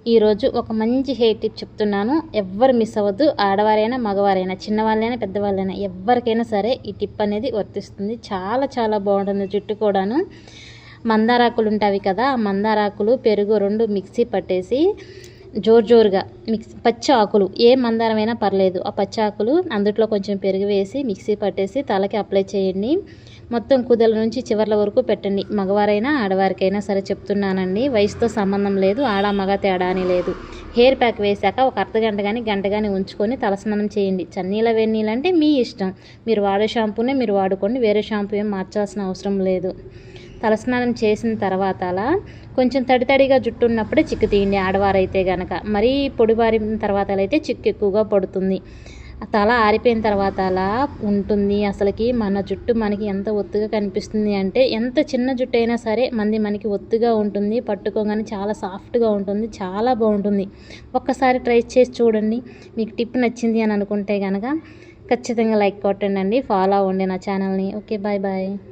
ఈరోజు ఒక మంచి హెయిర్ టిప్ చెప్తున్నాను. ఎవ్వరు మిస్ అవ్వద్దు. ఆడవారైనా మగవారైనా చిన్నవాళ్ళైనా పెద్దవాళ్ళైనా ఎవరికైనా సరే ఈ టిప్ అనేది వర్తిస్తుంది. చాలా చాలా బాగుంటుంది జుట్టు కూడాను. మందారాకులు ఉంటాయి కదా ఆ మందారాకులు పెరుగు రెండు మిక్సీ పట్టేసి జోరు జోరుగా మిక్స్ పచ్చి ఆకులు. ఏ మందారమైనా పర్లేదు. ఆ పచ్చి ఆకులు అందుట్లో కొంచెం పెరుగు వేసి మిక్సీ పట్టేసి తలకి అప్లై చేయండి. మొత్తం కుదల నుంచి చివర్ల వరకు పెట్టండి. మగవారైనా ఆడవారికైనా సరే చెప్తున్నానండి. వయసుతో సంబంధం లేదు. ఆడ మగ తేడా అని లేదు. హెయిర్ ప్యాక్ వేశాక ఒక అర్ధ గంట కానీ గంట కానీ ఉంచుకొని తలస్నానం చేయండి. చన్నీల వేడినీళ్ళు అంటే మీ ఇష్టం. మీరు వాడే షాంపూనే మీరు వాడుకోండి. వేరే షాంపూ ఏం మార్చాల్సిన అవసరం లేదు. తలస్నానం చేసిన తర్వాత అలా కొంచెం తడి తడిగా జుట్టు ఉన్నప్పుడే చిక్కు తీయండి ఆడవారైతే కనుక మరీ పొడిబారిన తర్వాత అయితే చిక్కు ఎక్కువగా పడుతుంది. తల ఆరిపోయిన తర్వాత అలా ఉంటుంది. అసలుకి మన జుట్టు మనకి ఎంత ఒత్తుగా కనిపిస్తుంది అంటే ఎంత చిన్న జుట్టు అయినా సరే మంది మనకి ఒత్తుగా ఉంటుంది. పట్టుకోగానే చాలా సాఫ్ట్గా ఉంటుంది. చాలా బాగుంటుంది. ఒక్కసారి ట్రై చేసి చూడండి. మీకు టిప్ నచ్చింది అని అనుకుంటే కనుక ఖచ్చితంగా లైక్ కొట్టండి ఫాలో అవ్వండి నా ఛానల్ని. Okay bye bye.